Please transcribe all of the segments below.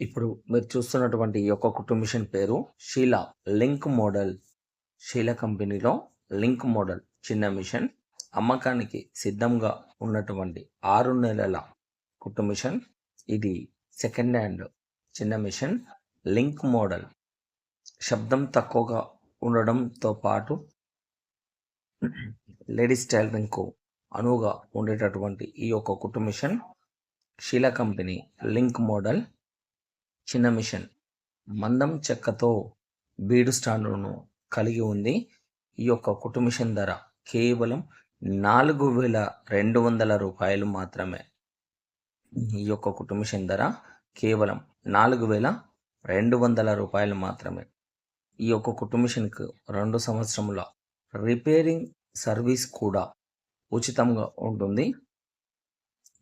ఇప్పుడు మీరు చూస్తున్నటువంటి ఈ యొక్క కుటుంబిషన్ పేరు షీలా లింక్ మోడల్. షీలా కంపెనీలో లింక్ మోడల్ చిన్న మిషన్. అమ్మకానికి సిద్ధంగా ఉన్నటువంటి ఆరు నెలల కుటుంబిషన్. ఇది సెకండ్ హ్యాండ్ చిన్న మిషన్ లింక్ మోడల్. శబ్దం తక్కువగా ఉండడంతో పాటు లేడీస్ టైలరింగ్కు అనువుగా ఉండేటటువంటి ఈ యొక్క కుటుంబిషన్. మిషన్ షీలా కంపెనీ లింక్ మోడల్. చిన్న మిషన్. మందం చెక్కతో బీడు స్టాండ్లను కలిగి ఉంది. ఈ యొక్క కుట్టు మిషన్ ధర కేవలం నాలుగు వేల రెండు వందల రూపాయలు మాత్రమే. ఈ యొక్క కుట్టు మిషన్ ధర కేవలం నాలుగు వేల రెండు వందల రూపాయలు మాత్రమే. ఈ యొక్క కుట్టు మిషన్కు రెండు సంవత్సరముల రిపేరింగ్ సర్వీస్ కూడా ఉచితంగా ఉంటుంది.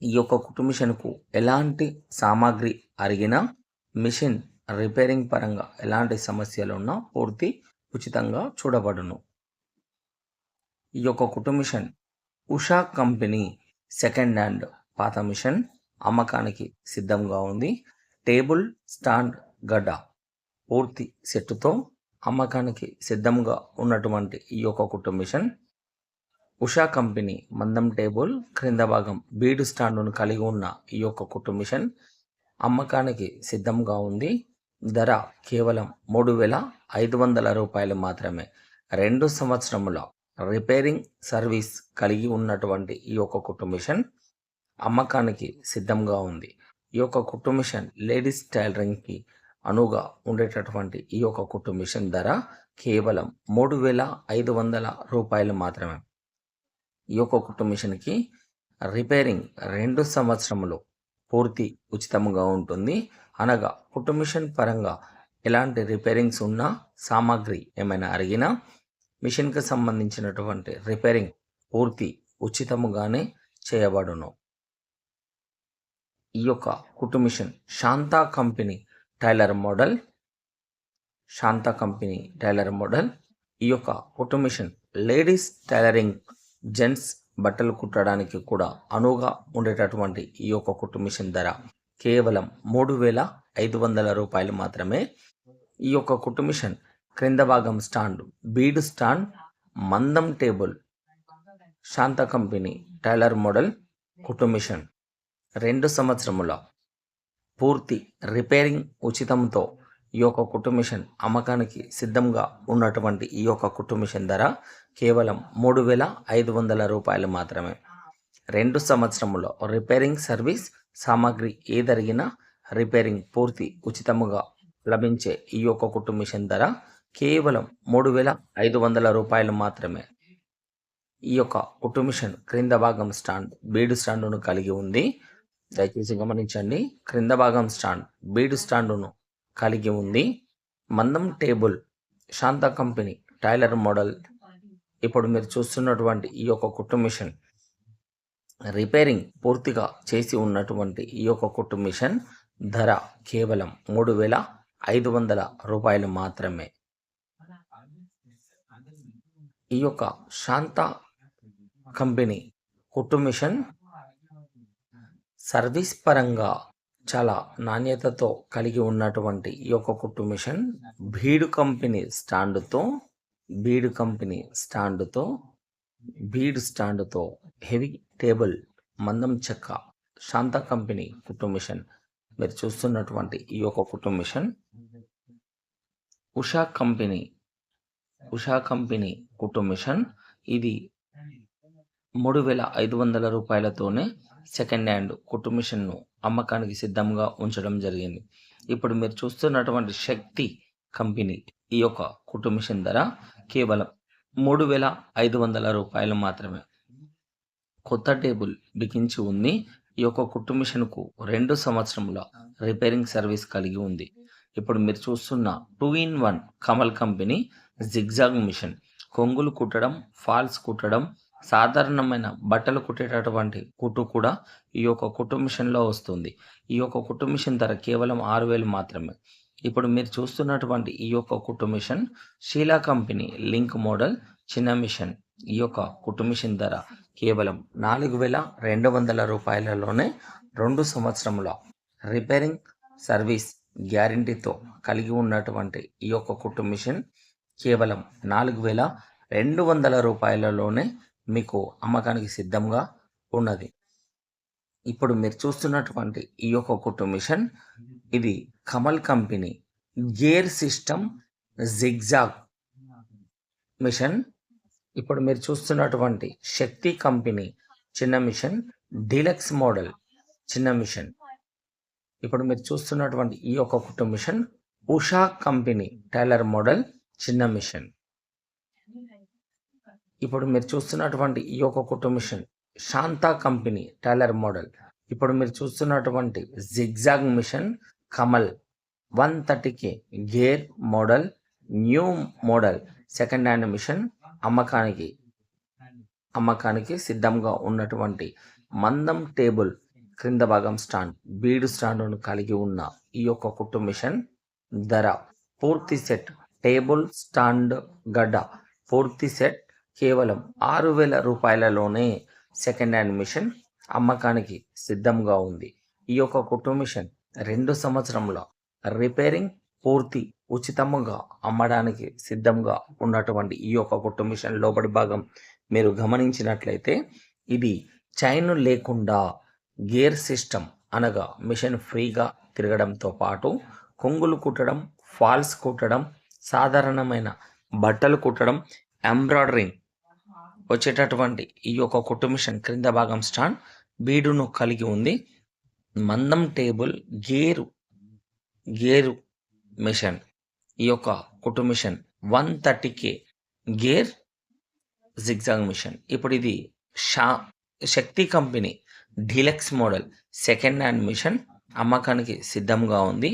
ఈ యొక్క కుట్టు మిషన్కు ఎలాంటి సామాగ్రి అరిగినా మిషన్ రిపేరింగ్ పరంగా ఎలాంటి సమస్యలు ఉన్నా పూర్తి ఉచితంగా చూడబడును. ఈ యొక్క కుటుంబ machine Usha company second hand పాత మిషన్ అమ్మకానికి సిద్ధంగా ఉంది. టేబుల్ స్టాండ్ గడ్డ పూర్తి సెట్టుతో అమ్మకానికి సిద్ధంగా ఉన్నటువంటి ఈ యొక్క కుటుంబ మిషన్ ఉషా కంపెనీ మందం టేబుల్ క్రింద భాగం బీడు స్టాండును కలిగి ఉన్న ఈ యొక్క కుటుంబ మిషన్ అమ్మకానికి సిద్ధంగా ఉంది. ధర కేవలం మూడు వేల ఐదు వందల రూపాయలు మాత్రమే. రెండు సంవత్సరముల రిపేరింగ్ సర్వీస్ కలిగి ఉన్నటువంటి ఈ యొక్క కుటుంబిషన్ అమ్మకానికి సిద్ధంగా ఉంది. ఈ యొక్క కుటుంబిషన్ లేడీస్ టైలరింగ్కి అనువుగా ఉండేటటువంటి ఈ యొక్క కుటుంబిషన్ ధర కేవలం మూడు వేల ఐదు వందల రూపాయలు మాత్రమే. ఈ యొక్క కుటుంబిషన్కి రిపేరింగ్ రెండు సంవత్సరములు పూర్తి ఉచితంగా ఉంటుంది. అనగా ఆటోమేషన్ పరంగా ఎలాంటి రిపేరింగ్స్ ఉన్నా సామాగ్రి ఏమైనా అరిగినా మిషన్కి సంబంధించినటువంటి రిపేరింగ్ పూర్తి ఉచితముగానే చేయబడును. ఈ యొక్క కుట్టు machine Shanta company tailor model Shanta company tailor model ఈ యొక్క కుట్టు మిషన్ లేడీస్ టైలరింగ్ జెంట్స్ బట్టలు కుట్టడానికి కూడా అనువుగా ఉండేటటువంటి ఈ యొక్క కుట్టు మిషన్ ధర కేవలం మూడు వేల ఐదు వందల రూపాయలు మాత్రమే. ఈ యొక్క కుట్టు మిషన్ క్రింద భాగం స్టాండ్ బీడ్ స్టాండ్ మందం table Shanta company tailor model కుట్టు మిషన్. రెండు సంవత్సరముల పూర్తి రిపేరింగ్ ఉచితంతో ఈ యొక్క కుటుంబిషన్ అమ్మకానికి సిద్ధంగా ఉన్నటువంటి ఈ యొక్క కుటుంబిషన్ ధర కేవలం మూడు వేల ఐదు వందల రూపాయలు మాత్రమే. రెండు సంవత్సరంలో రిపేరింగ్ సర్వీస్ సామాగ్రి ఏ జరిగినా రిపేరింగ్ పూర్తి ఉచితముగా లభించే ఈ యొక్క కుటుంబిషన్ ధర కేవలం మూడు వేల ఐదు వందల రూపాయలు మాత్రమే. ఈ యొక్క కుటుంబిషన్ క్రింద భాగం స్టాండ్ బీడు స్టాండును కలిగి ఉంది. దయచేసి గమనించండి. క్రింద భాగం స్టాండ్ బీడు స్టాండును కలిగి ఉంది. మందం table Shanta company tailor model. ఇప్పుడు మీరు చూస్తున్నటువంటి ఈ యొక్క కుట్టు మిషన్ రిపేరింగ్ పూర్తిగా చేసి ఉన్నటువంటి ఈ యొక్క కుట్టు మిషన్ ధర కేవలం మూడు వేల ఐదు వందల రూపాయలు మాత్రమే. ఈ యొక్క శాంత కంపెనీ కుట్టు మిషన్ సర్వీస్ పరంగా చాలా నాణ్యతతో కలిగి ఉన్నటువంటి ఈ యొక్క కుట్టు మిషన్ బీడు కంపెనీ స్టాండ్తో బీడు కంపెనీ స్టాండ్తో బీడు స్టాండ్తో హెవీ టేబుల్ మందం చెక్క శాంత కంపెనీ కుట్టు మిషన్ మీరు చూస్తున్నటువంటి ఈ యొక్క కుట్టు machine. Usha company Usha company కుట్టు మిషన్. ఇది మూడు వేల ఐదు వందల రూపాయలతోనే సెకండ్ హ్యాండ్ కుట్టు మిషన్ను అమ్మకానికి సిద్ధంగా ఉంచడం జరిగింది. ఇప్పుడు మీరు చూస్తున్నటువంటి శక్తి కంపెనీ ఈ యొక్క కుట్టు మిషన్ ధర కేవలం మూడు వేల ఐదు వందల రూపాయలు మాత్రమే. కొత్త టేబుల్ బిగించి ఉంది. ఈ యొక్క కుట్టు మిషన్కు రెండు సంవత్సరముల రిపేరింగ్ సర్వీస్ కలిగి ఉంది. ఇప్పుడు మీరు చూస్తున్న two in one Kamal company zigzag machine. కొంగులు కుట్టడం ఫాల్స్ కుట్టడం సాధారణమైన బట్టలు కుట్టేటటువంటి కుట్టు కూడా ఈ యొక్క కుట్టు మిషన్లో వస్తుంది. ఈ యొక్క కుట్టు మిషన్ ధర కేవలం ఆరు వేలు మాత్రమే. ఇప్పుడు మీరు చూస్తున్నటువంటి ఈ యొక్క కుట్టు machine Sheela company link model చిన్న మిషన్. ఈ యొక్క కుట్టు మిషన్ ధర కేవలం నాలుగు వేల రెండు వందల రూపాయలలోనే రెండు సంవత్సరముల రిపేరింగ్ సర్వీస్ గ్యారంటీతో కలిగి ఉన్నటువంటి ఈ యొక్క కుట్టు మిషన్ కేవలం నాలుగు వేల రెండు వందల రూపాయలలోనే మీకు అమ్మకానికి సిద్ధంగా ఉన్నది. ఇప్పుడు మీరు చూస్తున్నటువంటి ఈ యొక్క కుట్టు మిషన్ ఇది Kamal company gear system zigzag machine. ఇప్పుడు మీరు చూస్తున్నటువంటి శక్తి కంపెనీ చిన్న మిషన్ డీలక్స్ మోడల్ చిన్న మిషన్. ఇప్పుడు మీరు చూస్తున్నటువంటి ఈ యొక్క కుట్టు machine Usha company tailor model చిన్న మిషన్. ఇప్పుడు మీరు చూస్తున్నటువంటి ఈ యొక్క కుటుంబిషన్ మిషన్ శాంతా కంపెనీ టైలర్ మోడల్. ఇప్పుడు మీరు చూస్తున్నటువంటి జిగ్జాగ్ మిషన్ కమల్ వన్ థర్టీకి gear model new model second hand machine అమ్మకానికి అమ్మకానికి సిద్ధంగా ఉన్నటువంటి మందం టేబుల్ క్రింద భాగం స్టాండ్ బీడు స్టాండ్ను కలిగి ఉన్న ఈ యొక్క కుట్టు మిషన్ ధర పూర్తి సెట్ టేబుల్ స్టాండ్ గడ్డ పూర్తి సెట్ కేవలం ఆరు వేల రూపాయలలోనే సెకండ్ హ్యాండ్ మిషన్ అమ్మకానికి సిద్ధంగా ఉంది. ఈ యొక్క కుట్టు మిషన్ రెండు సంవత్సరంలో రిపేరింగ్ పూర్తి ఉచితముగా అమ్మడానికి సిద్ధంగా ఉన్నటువంటి ఈ యొక్క కుట్టు మిషన్ లోపలి భాగం మీరు గమనించినట్లయితే ఇది చైన్ లేకుండా గేర్ సిస్టమ్ అనగా మిషన్ ఫ్రీగా తిరగడంతో పాటు కొంగులు కుట్టడం ఫాల్స్ కుట్టడం సాధారణమైన బట్టలు కుట్టడం ఎంబ్రాయిడరింగ్ వచ్చేటటువంటి ఈ యొక్క కుట్టు మిషన్ క్రింద భాగం స్టాండ్ బీడును కలిగి ఉంది. మందం టేబుల్ గేరు గేరు మిషన్. ఈ యొక్క కుట్టు మిషన్ వన్ థర్టీ కే గేర్ జిగ్జాగ్ మిషన్. ఇప్పుడు ఇది Shah Shakti company deluxe model second hand machine అమ్మకానికి సిద్ధంగా ఉంది.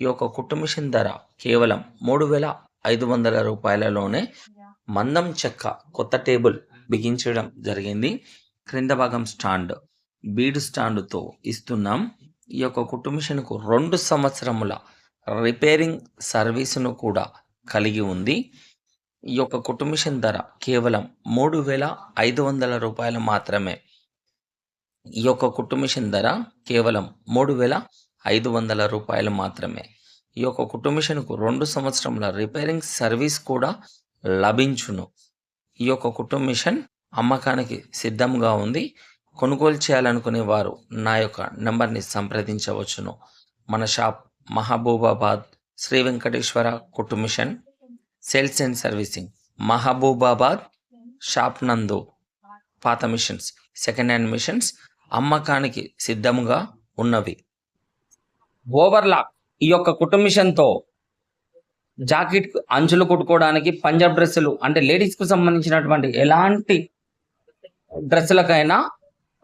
ఈ యొక్క కుట్టు మిషన్ ధర కేవలం మూడు వేల ఐదు వందల రూపాయలలోనే. మందం చెక్క కొత్త టేబుల్ బిగించడం జరిగింది. క్రింద భాగం స్టాండ్ బీడు స్టాండ్తో ఇస్తున్నాం. ఈ యొక్క కుట్టు రెండు సంవత్సరముల రిపేరింగ్ సర్వీసును కూడా కలిగి ఉంది. ఈ యొక్క కుట్టు ధర కేవలం మూడు వేల ఐదు వందల రూపాయలు మాత్రమే. ఈ యొక్క కుట్టు ధర కేవలం మూడు వేల ఐదు వందల రూపాయలు మాత్రమే. ఈ యొక్క కుట్టు రెండు సంవత్సరముల రిపేరింగ్ సర్వీస్ కూడా లభించును. ఈ యొక్క కుటుంబ మిషన్ అమ్మకానికి సిద్ధంగా ఉంది. కొనుగోలు చేయాలనుకునే వారు నా యొక్క నెంబర్ని సంప్రదించవచ్చును. మన షాప్ మహబూబాబాద్ శ్రీ వెంకటేశ్వర కుటుంబ machine sales and servicing Mahabubabad shop నందు పాత మిషన్స్ సెకండ్ హ్యాండ్ మిషన్స్ అమ్మకానికి సిద్ధముగా ఉన్నవి. ఓవర్లాక్ ఈ యొక్క కుటుంబ మిషన్తో జాకెట్ అంచులు కుట్టుకోవడానికి పంజాబ్ డ్రెస్సులు అంటే లేడీస్కు సంబంధించినటువంటి ఎలాంటి డ్రెస్సులకైనా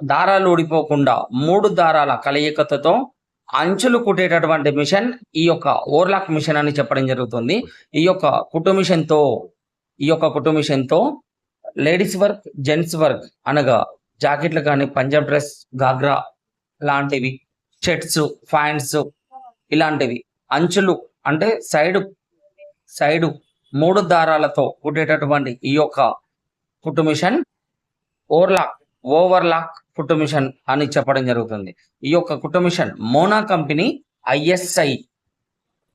దారాలు ఊడిపోకుండా మూడు దారాల కలయికతతో అంచులు కుట్టేటటువంటి మిషన్ ఈ యొక్క ఓవర్లాక్ మిషన్ అని చెప్పడం జరుగుతుంది. ఈ యొక్క కుట్టు మిషన్తో ఈ యొక్క కుట్టు మిషన్తో లేడీస్ వర్క్ జెంట్స్ వర్క్ అనగా జాకెట్లు కానీ పంజాబ్ డ్రెస్ గాగ్రా లాంటివి షర్ట్స్ ప్యాంట్స్ ఇలాంటివి అంచులు అంటే సైడ్ సైడు మూడు దారాలతో కుట్టేటటువంటి ఈ యొక్క కుట్టు మిషన్ ఓవర్లాక్ ఓవర్లాక్ కుట్టు మిషన్ అని చెప్పడం జరుగుతుంది. ఈ యొక్క కుట్టు machine Mona company ISI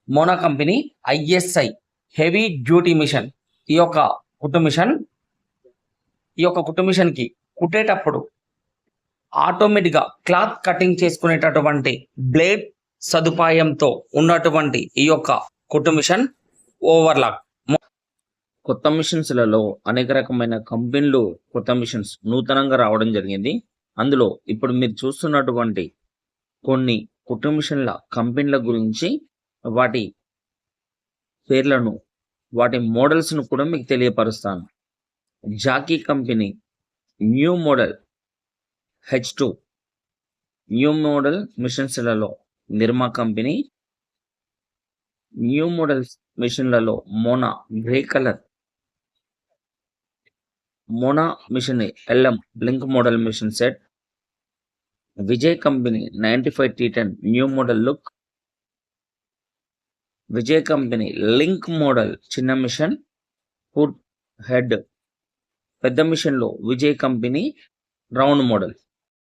Mona company ISI heavy duty machine ఈ యొక్క కుట్టు మిషన్ ఈ యొక్క కుట్టు మిషన్కి కుట్టేటప్పుడు ఆటోమేటిక్గా క్లాత్ కటింగ్ చేసుకునేటటువంటి బ్లేడ్ సదుపాయంతో ఉన్నటువంటి ఈ యొక్క కుట్టు మిషన్ ఓవర్లాక్. కొత్త మిషన్స్లలో అనేక రకమైన కంపెనీలు కొత్త మిషన్స్ నూతనంగా రావడం జరిగింది. అందులో ఇప్పుడు మీరు చూస్తున్నటువంటి కొన్ని కుట్టు మిషన్ల కంపెనీల గురించి వాటి పేర్లను వాటి మోడల్స్ను కూడా మీకు తెలియపరుస్తాను. Jackie company new model H two. New model మిషన్స్లలో Nirma company. New models మిషన్లలో Mona grey colour. Mona machine LM blink model machine set. Vijay company ninety five T ten new model look. Vijay company link model చిన్న machine. Hood head. పెద్ద మిషన్లో Vijay company round model.